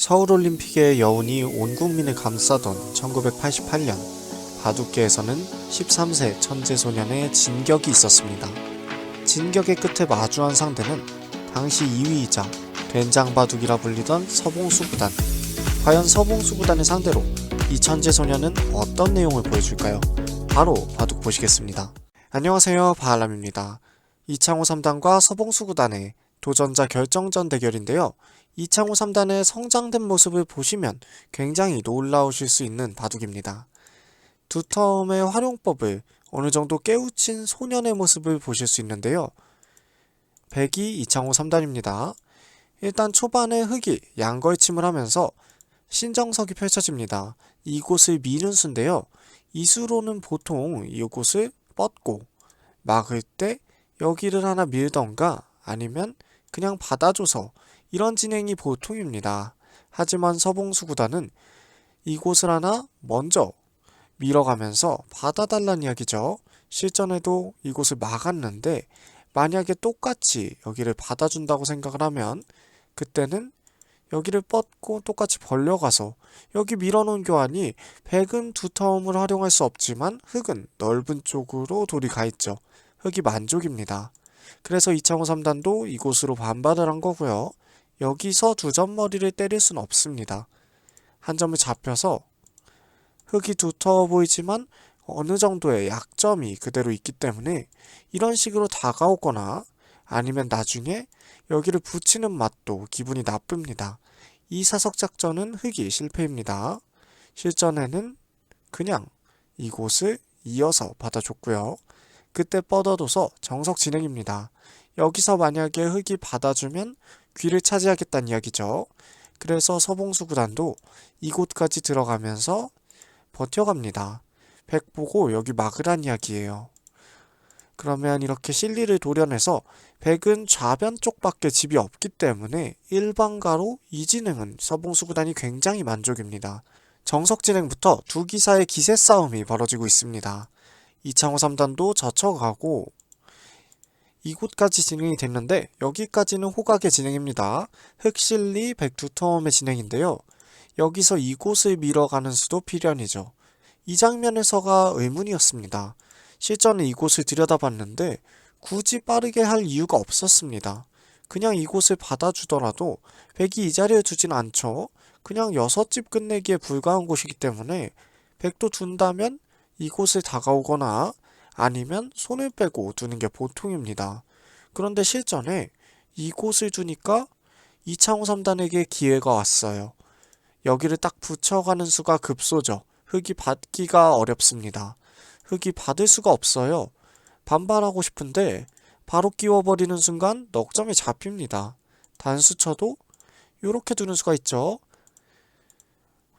서울올림픽의 여운이 온 국민을 감싸던 1988년 바둑계에서는 13세 천재소년의 진격이 있었습니다. 진격의 끝에 마주한 상대는 당시 2위이자 된장바둑이라 불리던 서봉수 구단. 과연 서봉수 구단을 상대로 이 천재소년은 어떤 내용을 보여줄까요? 바로 바둑 보시겠습니다. 안녕하세요 바알람입니다. 이창호 3단과 서봉수 구단의 도전자 결정전 대결인데요. 이창호 3단의 성장된 모습을 보시면 굉장히 놀라우실 수 있는 바둑입니다. 두 텀의 활용법을 어느 정도 깨우친 소년의 모습을 보실 수 있는데요. 백이 이창호 3단입니다. 일단 초반에 흑이 양걸침을 하면서 신정석이 펼쳐집니다. 이곳을 미는 수인데요. 이 수로는 보통 이곳을 뻗고 막을 때 여기를 하나 밀던가 아니면 그냥 받아줘서 이런 진행이 보통입니다. 하지만 서봉수 구단은 이곳을 하나 먼저 밀어가면서 받아달라는 이야기죠. 실전에도 이곳을 막았는데 만약에 똑같이 여기를 받아준다고 생각을 하면 그때는 여기를 뻗고 똑같이 벌려가서 여기 밀어놓은 교환이 백은 두 텀을 활용할 수 없지만 흑은 넓은 쪽으로 돌이 가 있죠. 흑이 만족입니다. 그래서 이창호 3단도 이곳으로 반발을 한 거고요. 여기서 두 점 머리를 때릴 수는 없습니다. 한 점을 잡혀서 흑이 두터워 보이지만 어느 정도의 약점이 그대로 있기 때문에 이런 식으로 다가오거나 아니면 나중에 여기를 붙이는 맛도 기분이 나쁩니다. 이 사석 작전은 흑이 실패입니다. 실전에는 그냥 이곳을 이어서 받아줬고요. 그때 뻗어둬서 정석 진행입니다. 여기서 만약에 흑이 받아주면 귀를 차지하겠다는 이야기죠. 그래서 서봉수 구단도 이곳까지 들어가면서 버텨갑니다. 백 보고 여기 막으란 이야기예요. 그러면 이렇게 실리를 도려내서 백은 좌변 쪽밖에 집이 없기 때문에 일반가로 이 진행은 서봉수 구단이 굉장히 만족입니다. 정석 진행부터 두 기사의 기세 싸움이 벌어지고 있습니다. 이창호 3단도 젖혀가고 이곳까지 진행이 됐는데 여기까지는 호각의 진행입니다. 흑실리 백두텀의 진행인데요. 여기서 이곳을 밀어가는 수도 필연이죠. 이 장면에서가 의문이었습니다. 실전에 이곳을 들여다봤는데 굳이 빠르게 할 이유가 없었습니다. 그냥 이곳을 받아주더라도 백이 이 자리에 두진 않죠. 그냥 여섯 집 끝내기에 불과한 곳이기 때문에 백도 둔다면 이곳을 다가오거나 아니면 손을 빼고 두는 게 보통입니다. 그런데 실전에 이곳을 두니까 이창호 3단에게 기회가 왔어요. 여기를 딱 붙여가는 수가 급소죠. 흙이 받기가 어렵습니다. 흙이 받을 수가 없어요. 반발하고 싶은데 바로 끼워버리는 순간 넉점이 잡힙니다. 단수 쳐도 이렇게 두는 수가 있죠.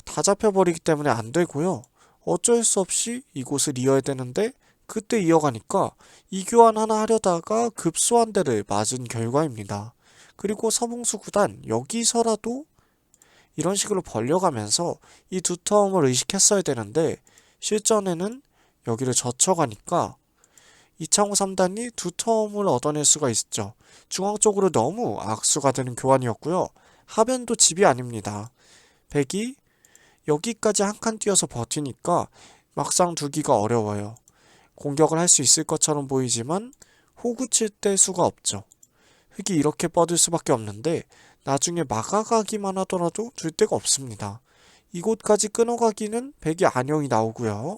다 잡혀버리기 때문에 안 되고요. 어쩔 수 없이 이곳을 이어야 되는데 그때 이어가니까 이교환 하나 하려다가 급소 한 대를 맞은 결과입니다. 그리고 서봉수 구단 여기서라도 이런 식으로 벌려가면서 이두 텀을 의식했어야 되는데 실전에는 여기를 젖혀가니까 이창호 3단이 두 텀을 얻어낼 수가 있죠. 중앙 쪽으로 너무 악수가 되는 교환이었고요. 하변도 집이 아닙니다. 백이 여기까지 한 칸 뛰어서 버티니까 막상 두기가 어려워요. 공격을 할 수 있을 것처럼 보이지만 호구 칠 때 수가 없죠. 흙이 이렇게 뻗을 수밖에 없는데 나중에 막아가기만 하더라도 줄 데가 없습니다. 이곳까지 끊어가기는 백이 안형이 나오고요.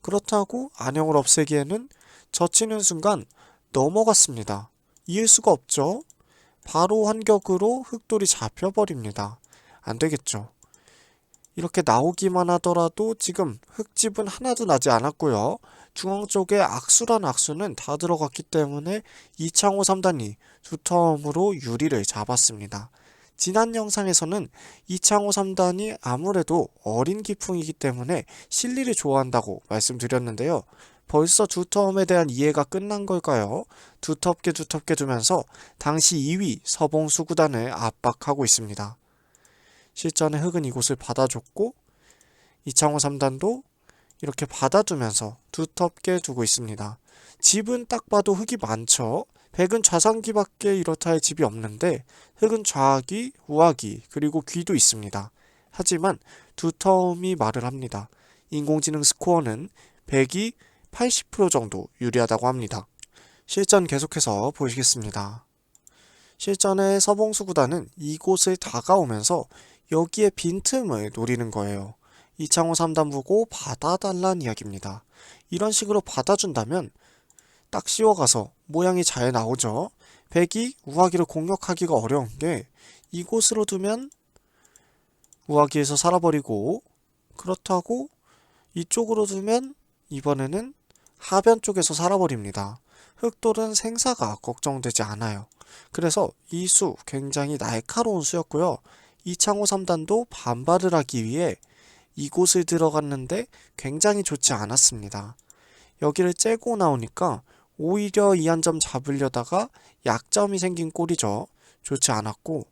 그렇다고 안형을 없애기에는 젖히는 순간 넘어갔습니다. 이을 수가 없죠. 바로 한격으로 흑돌이 잡혀버립니다. 안 되겠죠. 이렇게 나오기만 하더라도 지금 흙집은 하나도 나지 않았고요. 중앙 쪽에 악수란 악수는 다 들어갔기 때문에 이창호 3단이 두 텀으로 유리를 잡았습니다. 지난 영상에서는 이창호 3단이 아무래도 어린 기풍이기 때문에 실리를 좋아한다고 말씀드렸는데요. 벌써 두 텀에 대한 이해가 끝난 걸까요? 두텁게 두텁게 두면서 당시 2위 서봉수 구단을 압박하고 있습니다. 실전에 흑은 이곳을 받아줬고 이창호 3단도 이렇게 받아두면서 두텁게 두고 있습니다. 집은 딱 봐도 흙이 많죠. 백은 좌상기밖에 이렇다 할 집이 없는데 흑은 좌악이, 우악이, 그리고 귀도 있습니다. 하지만 두터움이 말을 합니다. 인공지능 스코어는 백이 80% 정도 유리하다고 합니다. 실전 계속해서 보시겠습니다. 실전에 서봉수 구단은 이곳을 다가오면서 여기에 빈틈을 노리는 거예요. 이창호 3단 보고 받아달란 이야기입니다. 이런 식으로 받아준다면 딱 씌워가서 모양이 잘 나오죠. 백이 우하기를 공격하기가 어려운 게 이곳으로 두면 우하기에서 살아버리고 그렇다고 이쪽으로 두면 이번에는 하변 쪽에서 살아버립니다. 흑돌은 생사가 걱정되지 않아요. 그래서 이 수 굉장히 날카로운 수였고요. 이창호 3단도 반발을 하기 위해 이곳을 들어갔는데 굉장히 좋지 않았습니다. 여기를 째고 나오니까 오히려 이 한 점 잡으려다가 약점이 생긴 꼴이죠. 좋지 않았고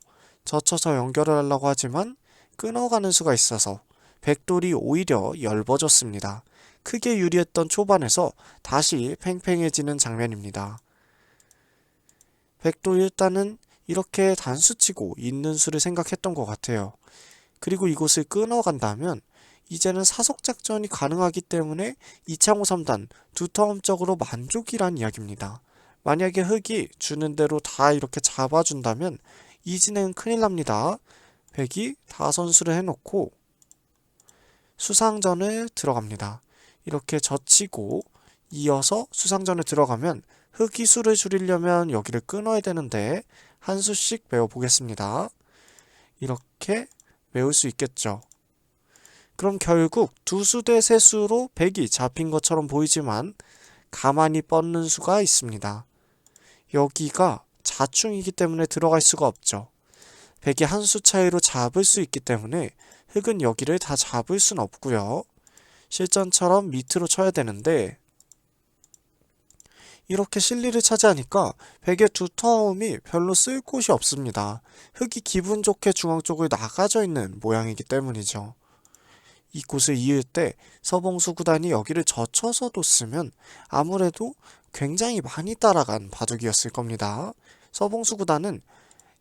젖혀서 연결을 하려고 하지만 끊어가는 수가 있어서 백돌이 오히려 엷어졌습니다. 크게 유리했던 초반에서 다시 팽팽해지는 장면입니다. 백돌 일단은 이렇게 단수치고 있는 수를 생각했던 것 같아요. 그리고 이곳을 끊어간다면 이제는 사속 작전이 가능하기 때문에 이창호 3단 두터움적으로 만족이란 이야기입니다. 만약에 흑이 주는 대로 다 이렇게 잡아준다면 이 진행은 큰일 납니다. 백이 다 선수를 해놓고 수상전을 들어갑니다. 이렇게 젖히고 이어서 수상전에 들어가면 흑이 수를 줄이려면 여기를 끊어야 되는데 한 수씩 메워보겠습니다. 이렇게 메울 수 있겠죠. 그럼 결국 두 수 대 세 수로 백이 잡힌 것처럼 보이지만 가만히 뻗는 수가 있습니다. 여기가 자충이기 때문에 들어갈 수가 없죠. 백이 한 수 차이로 잡을 수 있기 때문에 흑은 여기를 다 잡을 순 없고요. 실전처럼 밑으로 쳐야 되는데 이렇게 실리를 차지하니까 백의 두터움이 별로 쓸 곳이 없습니다. 흑이 기분 좋게 중앙 쪽을 나가져 있는 모양이기 때문이죠. 이 곳을 이을 때 서봉수 구단이 여기를 젖혀서 뒀으면 아무래도 굉장히 많이 따라간 바둑이었을 겁니다. 서봉수 구단은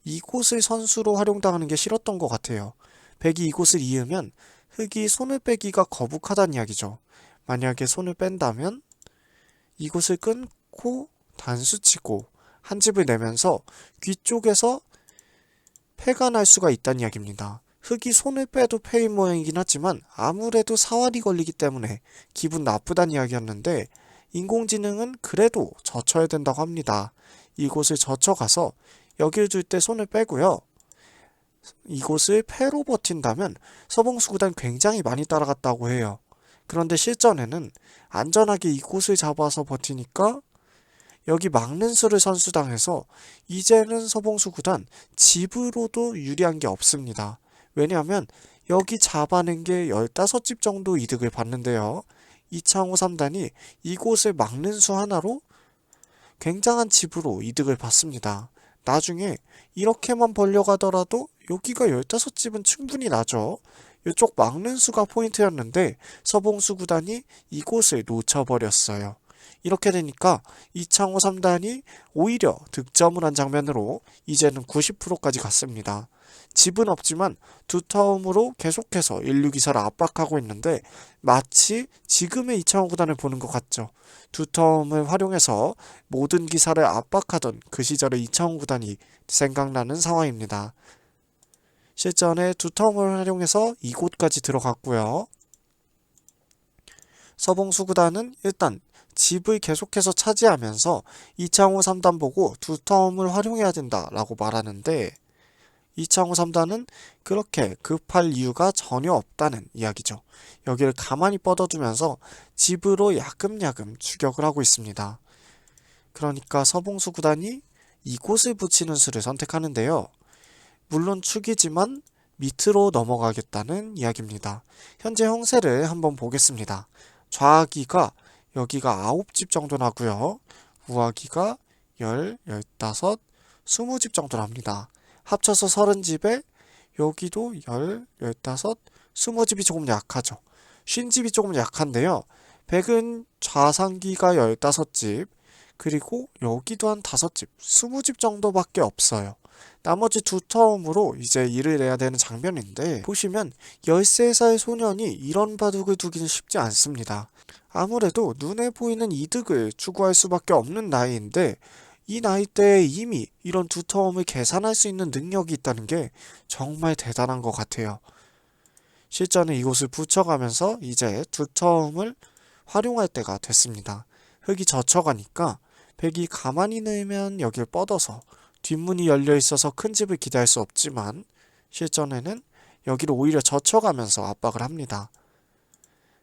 이곳을 선수로 활용당하는 게 싫었던 것 같아요. 백이 이곳을 이으면 흑이 손을 빼기가 거북하다는 이야기죠. 만약에 손을 뺀다면 이곳을 끊 고 단수치고 한 집을 내면서 귀 쪽에서 패가 날 수가 있다는 이야기입니다. 흑이 손을 빼도 패인 모양이긴 하지만 아무래도 사활이 걸리기 때문에 기분 나쁘다는 이야기였는데 인공지능은 그래도 젖혀야 된다고 합니다. 이곳을 젖혀가서 여길 줄 때 손을 빼고요. 이곳을 패로 버틴다면 서봉수 구단 굉장히 많이 따라갔다고 해요. 그런데 실전에는 안전하게 이곳을 잡아서 버티니까 여기 막는 수를 선수당해서 이제는 서봉수 구단 집으로도 유리한 게 없습니다. 왜냐하면 여기 잡아낸 게 15집 정도 이득을 받는데요. 이창호 3단이 이곳을 막는 수 하나로 굉장한 집으로 이득을 받습니다. 나중에 이렇게만 벌려가더라도 여기가 15집은 충분히 나죠. 이쪽 막는 수가 포인트였는데 서봉수 구단이 이곳을 놓쳐버렸어요. 이렇게 되니까 이창호 3단이 오히려 득점을 한 장면으로 이제는 90%까지 갔습니다. 집은 없지만 두터움으로 계속해서 1루기사를 압박하고 있는데 마치 지금의 이창호 구단을 보는 것 같죠. 두터움을 활용해서 모든 기사를 압박하던 그 시절의 이창호 구단이 생각나는 상황입니다. 실전에 두터움을 활용해서 이곳까지 들어갔고요. 서봉수 구단은 일단 집을 계속해서 차지하면서 이창호 3단 보고 두터움을 활용해야 된다라고 말하는데 이창호 3단은 그렇게 급할 이유가 전혀 없다는 이야기죠. 여기를 가만히 뻗어두면서 집으로 야금야금 추격을 하고 있습니다. 그러니까 서봉수 구단이 이곳을 붙이는 수를 선택하는데요. 물론 축이지만 밑으로 넘어가겠다는 이야기입니다. 현재 형세를 한번 보겠습니다. 좌기가 여기가 9집 정도 나고요. 우하기가 10, 15, 20집 정도 납니다. 합쳐서 30집에 여기도 10, 15, 20집이 조금 약하죠. 50집이 조금 약한데요. 백은 좌상기가 15집, 그리고 여기도 한 다섯 집, 스무 집 정도밖에 없어요. 나머지 두 텀으로 이제 일을 해야 되는 장면인데 보시면 13살 소년이 이런 바둑을 두기는 쉽지 않습니다. 아무래도 눈에 보이는 이득을 추구할 수밖에 없는 나이인데 이 나이대에 이미 이런 두 텀을 계산할 수 있는 능력이 있다는 게 정말 대단한 것 같아요. 실전에 이곳을 붙여가면서 이제 두 텀을 활용할 때가 됐습니다. 흙이 젖혀가니까 백이 가만히 넣으면 여길 뻗어서 뒷문이 열려 있어서 큰 집을 기대할 수 없지만 실전에는 여기를 오히려 젖혀가면서 압박을 합니다.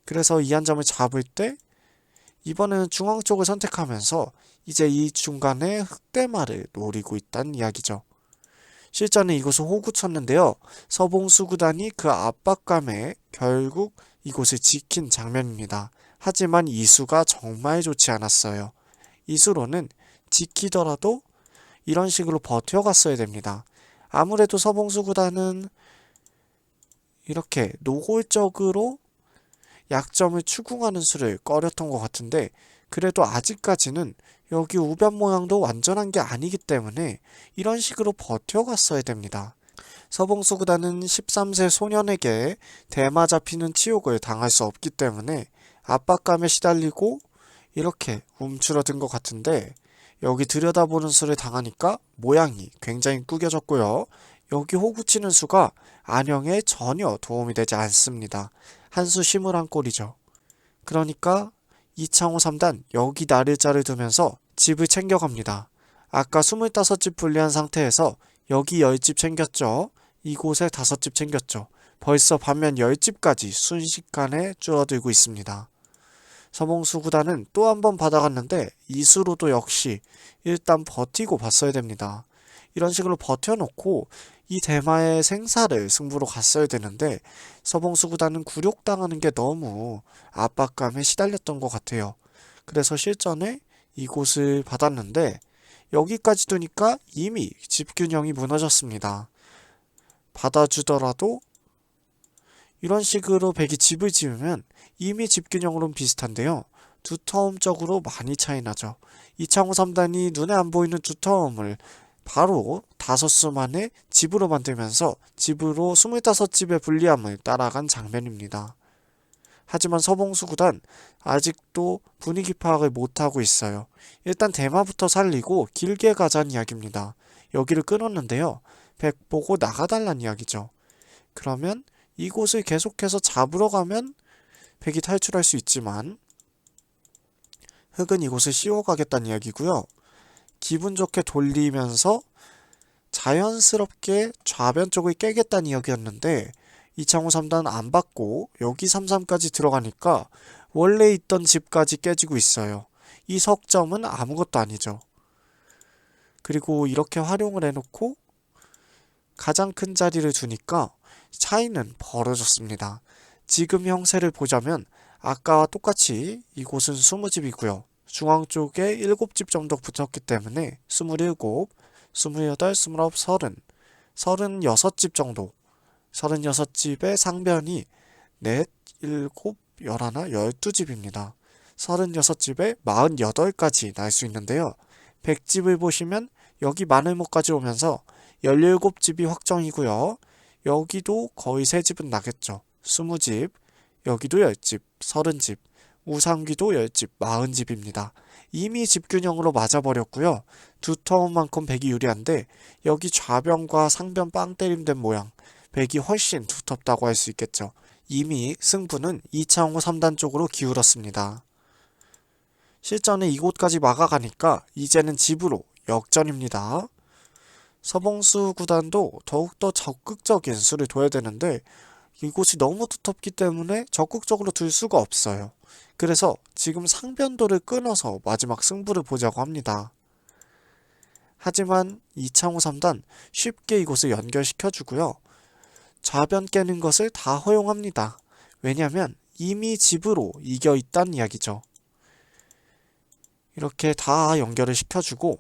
그래서 이 한 점을 잡을 때 이번에는 중앙 쪽을 선택하면서 이제 이 중간에 흑대마를 노리고 있다는 이야기죠. 실전에 이곳을 호구 쳤는데요. 서봉수 구단이 그 압박감에 결국 이곳을 지킨 장면입니다. 하지만 이수가 정말 좋지 않았어요. 이수로는 지키더라도 이런 식으로 버텨갔어야 됩니다. 아무래도 서봉수 구단은 이렇게 노골적으로 약점을 추궁하는 수를 꺼렸던 것 같은데 그래도 아직까지는 여기 우변 모양도 완전한 게 아니기 때문에 이런 식으로 버텨갔어야 됩니다. 서봉수 구단은 13세 소년에게 대마 잡히는 치욕을 당할 수 없기 때문에 압박감에 시달리고 이렇게 움츠러든 것 같은데 여기 들여다보는 수를 당하니까 모양이 굉장히 구겨졌고요. 여기 호구치는 수가 안형에 전혀 도움이 되지 않습니다. 한 수 심을한 꼴이죠. 그러니까 이창호 3단 여기 나를자를 두면서 집을 챙겨갑니다. 아까 25집 분리한 상태에서 여기 10집 챙겼죠. 이곳에 5집 챙겼죠. 벌써 반면 10집까지 순식간에 줄어들고 있습니다. 서봉수 구단은 또 한 번 받아갔는데 이수로도 역시 일단 버티고 봤어야 됩니다. 이런 식으로 버텨놓고 이 대마의 생사를 승부로 갔어야 되는데 서봉수 구단은 굴욕당하는 게 너무 압박감에 시달렸던 것 같아요. 그래서 실전에 이곳을 받았는데 여기까지 두니까 이미 집균형이 무너졌습니다. 받아주더라도 이런 식으로 백이 집을 지으면 이미 집균형으로는 비슷한데요. 두터움적으로 많이 차이 나죠. 이창호 3단이 눈에 안 보이는 두터움을 바로 다섯 수 만에 집으로 만들면서 집으로 25집의 불리함을 따라간 장면입니다. 하지만 서봉수 구단 아직도 분위기 파악을 못하고 있어요. 일단 대마부터 살리고 길게 가자는 이야기입니다. 여기를 끊었는데요. 백 보고 나가달란 이야기죠. 그러면 이곳을 계속해서 잡으러 가면 백이 탈출할 수 있지만 흑은 이곳을 씌워가겠다는 이야기고요. 기분 좋게 돌리면서 자연스럽게 좌변 쪽을 깨겠다는 이야기였는데 이창호 3단 안 받고 여기 33까지 들어가니까 원래 있던 집까지 깨지고 있어요. 이 석점은 아무것도 아니죠. 그리고 이렇게 활용을 해놓고 가장 큰 자리를 두니까 차이는 벌어졌습니다. 지금 형세를 보자면 아까와 똑같이 이곳은 20집이고요. 중앙 쪽에 7집 정도 붙었기 때문에 27, 28, 29, 30, 36집 정도 36집의 상변이 넷, 일곱, 열하나, 열두 집입니다. 36집에 48까지 날 수 있는데요. 100집을 보시면 여기 마늘목까지 오면서 17집이 확정이고요. 여기도 거의 3집은 나겠죠. 20집, 여기도 10집, 30집, 우상기도 10집, 40집입니다. 이미 집균형으로 맞아버렸고요. 두터운 만큼 백이 유리한데 여기 좌변과 상변 빵 때림된 모양 백이 훨씬 두텁다고 할 수 있겠죠. 이미 승부는 2차홍 3단 쪽으로 기울었습니다. 실전에 이곳까지 막아가니까 이제는 집으로 역전입니다. 서봉수 구단도 더욱더 적극적인 수를 둬야 되는데 이곳이 너무 두텁기 때문에 적극적으로 둘 수가 없어요. 그래서 지금 상변도를 끊어서 마지막 승부를 보자고 합니다. 하지만 이창호 3단 쉽게 이곳을 연결시켜주고요. 좌변 깨는 것을 다 허용합니다. 왜냐하면 이미 집으로 이겨 있다는 이야기죠. 이렇게 다 연결을 시켜주고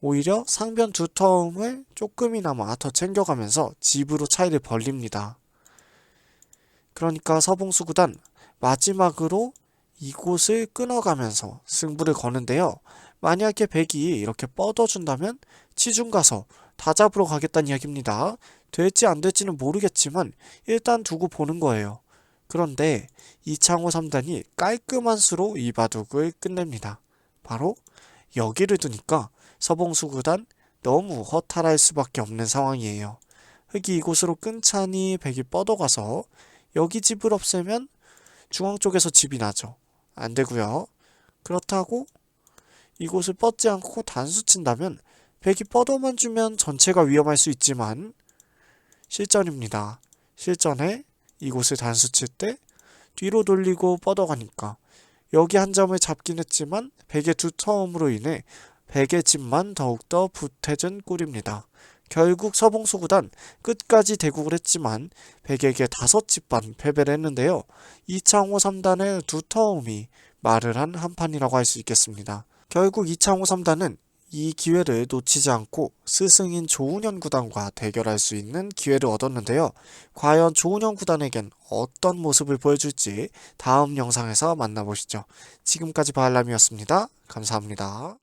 오히려 상변 두 텀을 조금이나마 더 챙겨가면서 집으로 차이를 벌립니다. 그러니까 서봉수 구단 마지막으로 이곳을 끊어가면서 승부를 거는데요. 만약에 백이 이렇게 뻗어준다면 치중 가서 다 잡으러 가겠다는 이야기입니다. 될지 안 될지는 모르겠지만 일단 두고 보는 거예요. 그런데 이창호 3단이 깔끔한 수로 이 바둑을 끝냅니다. 바로 여기를 두니까 서봉수 구단 너무 허탈할 수밖에 없는 상황이에요. 흑이 이곳으로 끈차니 백이 뻗어가서 여기 집을 없애면 중앙 쪽에서 집이 나죠. 안 되고요. 그렇다고 이곳을 뻗지 않고 단수 친다면 백이 뻗어만 주면 전체가 위험할 수 있지만 실전입니다. 실전에 이곳을 단수 칠 때 뒤로 돌리고 뻗어가니까 여기 한 점을 잡긴 했지만 백의 두 터움으로 인해 백의 집만 더욱더 부태진 꼴입니다. 결국 서봉수 구단 끝까지 대국을 했지만 백에게 다섯 집반 패배를 했는데요. 이창호 3단의 두 터움이 말을 한 한판이라고 할 수 있겠습니다. 결국 이창호 3단은 이 기회를 놓치지 않고 스승인 조은현 구단과 대결할 수 있는 기회를 얻었는데요. 과연 조은현 구단에겐 어떤 모습을 보여줄지 다음 영상에서 만나보시죠. 지금까지 바알람이었습니다. 감사합니다.